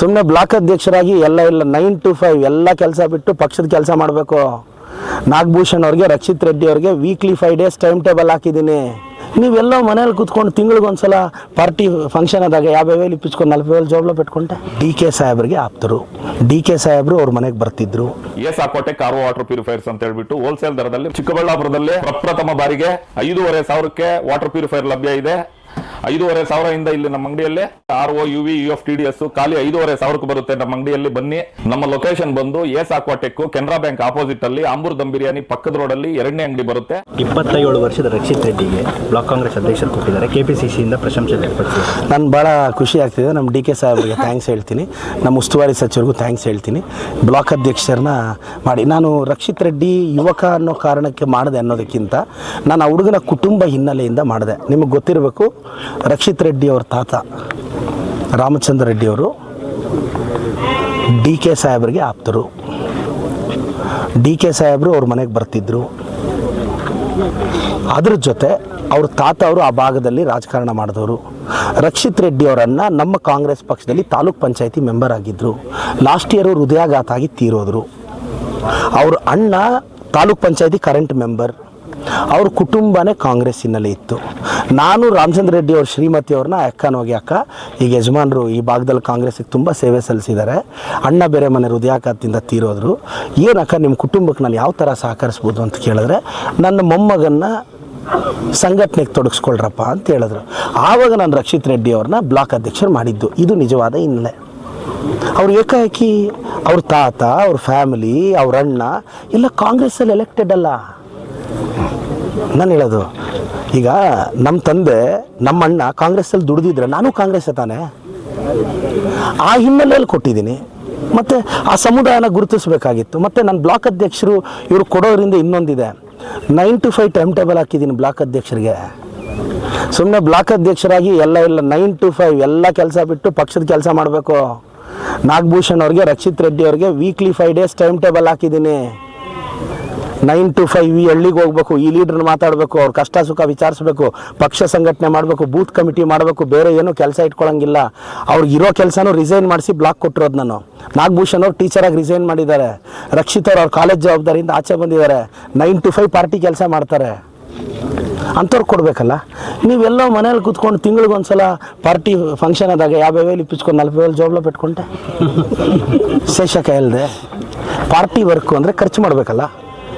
ಸುಮ್ಮನೆ ಬ್ಲಾಕ್ ಅಧ್ಯಕ್ಷರಾಗಿ ಎಲ್ಲ ಇಲ್ಲ ನೈನ್ ಟು ಫೈವ್ ಎಲ್ಲ ಕೆಲಸ ಬಿಟ್ಟು ಪಕ್ಷದ ಕೆಲಸ ಮಾಡಬೇಕು. ನಾಗಭೂಷಣ್ ಅವ್ರಿಗೆ, ರಕ್ಷಿತ್ ರೆಡ್ಡಿ ಅವ್ರಿಗೆ weekly five days time table ಹಾಕಿದ್ದೀನಿ. ನೀವೆಲ್ಲ ಮನೇಲಿ ಕೂತ್ಕೊಂಡು ತಿಂಗಳಿಗೊಂದ್ಸಲ ಪಾರ್ಟಿ ಫಂಕ್ಷನ್ ಆದಾಗ ಯಾವ್ಯಾವ ವೇಲಿ ಇಪ್ಪಿಸ್ಕೊಂಡು ನಲ್ವೇ ವೇಲಿ ಜೋಬ್ಲ ಪೆಟ್ಕೊಂಡೆ? ಡಿ ಕೆ ಸಾಹೇಬ್ರಿಗೆ ಆಪ್ತರು. ಡಿ ಕೆ ಸಾಹೇಬ್ರು ಅವ್ರ ಮನೆಗೆ ಬರ್ತಿದ್ರು. S Aquatech car water purifiers ಅಂತ ಹೇಳ್ಬಿಟ್ಟು ಹೋಲ್ಸೇಲ್ ದರದಲ್ಲಿ ಚಿಕ್ಕಬಳ್ಳಾಪುರದಲ್ಲಿ ಪ್ರಪ್ರಥಮ ಬಾರಿಗೆ ಐದೂವರೆ ಸಾವಿರಕ್ಕೆ ವಾಟರ್ ಪ್ಯೂರಿಫೈರ್ ಲಭ್ಯ ಇದೆ. ಐದೂವರೆ ಸಾವಿರದಿಂದ ಇಲ್ಲಿ ನಮ್ಮ ಅಂಗಡಿಯಲ್ಲಿ R O U V U F T D S ಖಾಲಿ ಐದೂವರೆ ಸಾವಿರಕ್ಕೆ ಬರುತ್ತೆ ನಮ್ಮ ಅಂಗಡಿಯಲ್ಲಿ ಬನ್ನಿ. ನಮ್ಮ ಲೊಕೇಶನ್ ಬಂದು S Aquatech Canara bank opposite ಅಲ್ಲಿ ಆಂಬೂರ್ ದಮ್ ಬಿರಿಯಾನಿ ಪಕ್ಕದ ಅಲ್ಲಿ ಎರಡನೇ ಅಂಗಡಿ ಬರುತ್ತೆ. ಇಪ್ಪತ್ತೇಳು ವರ್ಷದ ರಕ್ಷಿತ್ ರೆಡ್ಡಿಗೆ ಬ್ಲಾಕ್ ಕಾಂಗ್ರೆಸ್ ಅಧ್ಯಕ್ಷರು ಕೊಟ್ಟಿದ್ದಾರೆ. ಕೆಪಿಸಿಸಿಯಿಂದ ಪ್ರಶಂಸೆ ವ್ಯಕ್ತಪಡಿಸಿದ್ದಾರೆ. ನಾನು ಭಾಳ ಖುಷಿ ಆಗ್ತಿದೆ. ನಮ್ಮ ಡಿ ಕೆ ಸಾಹೇಬ್ರಿಗೆ ಥ್ಯಾಂಕ್ಸ್ ಹೇಳ್ತೀನಿ. ನಮ್ಮ ಉಸ್ತುವಾರಿ ಸಚಿವರಿಗೂ ಥ್ಯಾಂಕ್ಸ್ ಹೇಳ್ತೀನಿ. ಬ್ಲಾಕ್ ಅಧ್ಯಕ್ಷರನ್ನ ಮಾಡಿ. ನಾನು ರಕ್ಷಿತ್ ರೆಡ್ಡಿ ಯುವಕ ಅನ್ನೋ ಕಾರಣಕ್ಕೆ ಮಾಡಿದೆ ಅನ್ನೋದಕ್ಕಿಂತ ನಾನು ಆ ಹುಡುಗನ ಕುಟುಂಬ ಹಿನ್ನೆಲೆಯಿಂದ ಮಾಡಿದೆ. ನಿಮಗೆ ಗೊತ್ತಿರಬೇಕು ರಕ್ಷಿತ್ ರೆಡ್ಡಿ ಅವ್ರ ತಾತ, ರಾಮಚಂದ್ರ ರೆಡ್ಡಿ ಅವರು ಡಿ ಕೆ ಸಾಹೇಬ್ರಿಗೆ ಆಪ್ತರು. ಡಿ ಕೆ ಸಾಹೇಬರು ಅವ್ರ ಮನೆಗೆ ಬರ್ತಿದ್ರು. ಅದ್ರ ಜೊತೆ ಅವ್ರ ತಾತ ಅವರು ಆ ಭಾಗದಲ್ಲಿ ರಾಜಕಾರಣ ಮಾಡಿದವರು. ರಕ್ಷಿತ್ ರೆಡ್ಡಿ ಅವರನ್ನು ನಮ್ಮ ಕಾಂಗ್ರೆಸ್ ಪಕ್ಷದಲ್ಲಿ ತಾಲೂಕ್ ಪಂಚಾಯತಿ ಮೆಂಬರ್ ಆಗಿದ್ದರು ಲಾಸ್ಟ್ ಇಯರು ಹೃದಯಾಘಾತ ಆಗಿ ತೀರೋದ್ರು. ಅವ್ರ ಅಣ್ಣ ತಾಲೂಕ್ ಪಂಚಾಯತಿ ಕರೆಂಟ್ ಮೆಂಬರ್. ಅವ್ರ ಕುಟುಂಬನೇ ಕಾಂಗ್ರೆಸ್ಸಿನಲ್ಲಿ ಇತ್ತು. ನಾನು ರಾಮಚಂದ್ರ ರೆಡ್ಡಿ ಅವ್ರ ಶ್ರೀಮತಿ ಅವ್ರನ್ನ ಅಕ್ಕನೋಗಿ ಅಕ್ಕ, ಈಗ ಯಜಮಾನರು ಈ ಭಾಗದಲ್ಲಿ ಕಾಂಗ್ರೆಸ್ಗೆ ತುಂಬ ಸೇವೆ ಸಲ್ಲಿಸಿದ್ದಾರೆ. ಅಣ್ಣ ಬೇರೆ ಮನೆ ಹೃದಯಾಘಾತದಿಂದ ತೀರೋದ್ರು. ಏನಕ್ಕ ನಿಮ್ಮ ಕುಟುಂಬಕ್ಕೆ ನಾನು ಯಾವ ಥರ ಸಹಕರಿಸ್ಬೋದು ಅಂತ ಕೇಳಿದ್ರೆ, ನನ್ನ ಮೊಮ್ಮಗನ್ನ ಸಂಘಟನೆಗೆ ತೊಡಗಿಸ್ಕೊಳ್ರಪ್ಪ ಅಂತ ಹೇಳಿದ್ರು. ಆವಾಗ ನಾನು ರಕ್ಷಿತ್ ರೆಡ್ಡಿ ಅವ್ರನ್ನ ಬ್ಲಾಕ್ ಅಧ್ಯಕ್ಷರು ಮಾಡಿದ್ದು. ಇದು ನಿಜವಾದ ಹಿನ್ನೆಲೆ. ಅವ್ರು ಏಕಾಏಕಿ, ಅವ್ರ ತಾತ, ಅವ್ರ ಫ್ಯಾಮಿಲಿ, ಅವ್ರ ಅಣ್ಣ, ಎಲ್ಲ ಕಾಂಗ್ರೆಸ್ಸಲ್ಲಿ ಎಲೆಕ್ಟೆಡ್ ಅಲ್ಲ. ನಾನು ಹೇಳೋದು, ಈಗ ನಮ್ಮ ತಂದೆ ನಮ್ಮ ಅಣ್ಣ ಕಾಂಗ್ರೆಸ್ಸಲ್ಲಿ ದುಡಿದಿದ್ರೆ ನಾನು ಕಾಂಗ್ರೆಸ್ ತಾನೆ. ಆ ಹಿನ್ನೆಲೆಯಲ್ಲಿ ಕೊಟ್ಟಿದ್ದೀನಿ. ಮತ್ತು ಆ ಸಮುದಾಯನ ಗುರುತಿಸಬೇಕಾಗಿತ್ತು. ಮತ್ತು ನನ್ನ ಬ್ಲಾಕ್ ಅಧ್ಯಕ್ಷರು ಇವರು ಕೊಡೋದ್ರಿಂದ ಇನ್ನೊಂದಿದೆ. Nine to five time table ಹಾಕಿದ್ದೀನಿ ಬ್ಲಾಕ್ ಅಧ್ಯಕ್ಷರಿಗೆ. ಸುಮ್ಮನೆ ಬ್ಲಾಕ್ ಅಧ್ಯಕ್ಷರಾಗಿ ಎಲ್ಲ ಇಲ್ಲ ನೈನ್ ಟು ಫೈವ್ ಎಲ್ಲ ಕೆಲಸ ಬಿಟ್ಟು ಪಕ್ಷದ ಕೆಲಸ ಮಾಡಬೇಕು. ನಾಗಭೂಷಣ್ ಅವ್ರಿಗೆ, ರಕ್ಷಿತ್ ರೆಡ್ಡಿ ಅವ್ರಿಗೆ weekly five days time table ಹಾಕಿದ್ದೀನಿ. ನೈನ್ ಟು ಫೈವ್ ಈ ಹಳ್ಳಿಗೆ ಹೋಗ್ಬೇಕು ಈ ಲೀಡ್ರನ್ನ ಮಾತಾಡಬೇಕು ಅವ್ರ ಕಷ್ಟ ಸುಖ ವಿಚಾರಿಸಬೇಕು ಪಕ್ಷ ಸಂಘಟನೆ ಮಾಡಬೇಕು ಬೂತ್ ಕಮಿಟಿ ಮಾಡಬೇಕು ಬೇರೆ ಏನೂ ಕೆಲಸ ಇಟ್ಕೊಳ್ಳಂಗಿಲ್ಲ ಅವ್ರಿಗೆ ಇರೋ ಕೆಲಸನೂ ರಿಸೈನ್ ಮಾಡಿಸಿ ಬ್ಲಾಕ್ ಕೊಟ್ಟಿರೋದು ನಾನು. ನಾಗಭೂಷಣ್ ಅವ್ರು ಟೀಚರಾಗಿ ರಿಸೈನ್ ಮಾಡಿದ್ದಾರೆ. ರಕ್ಷಿತ್ ಅವ್ರು ಅವ್ರ ಕಾಲೇಜ್ ಜವಾಬ್ದಾರಿಯಿಂದ ಆಚೆ ಬಂದಿದ್ದಾರೆ. ನೈನ್ ಟು ಫೈವ್ ಪಾರ್ಟಿ ಕೆಲಸ ಮಾಡ್ತಾರೆ. ಅಂಥವ್ರು ಕೊಡಬೇಕಲ್ಲ. ನೀವೆಲ್ಲ ಮನೇಲಿ ಕೂತ್ಕೊಂಡು ತಿಂಗಳಿಗೊಂದ್ಸಲ ಪಾರ್ಟಿ ಫಂಕ್ಷನ್ ಆದಾಗ ಯಾವ್ಯಾವ ವೇಲಿ ಇಪ್ಪಿಸ್ಕೊಂಡು ನಲ್ವತ್ತು ವೇలు ಜೋಬ್ಲ ಪೆಟ್ಕೊಂಡೆ? ಶೇಷಕ ಇಲ್ಲದೆ ಪಾರ್ಟಿ ವರ್ಕು ಅಂದರೆ ಖರ್ಚು ಮಾಡಬೇಕಲ್ಲ.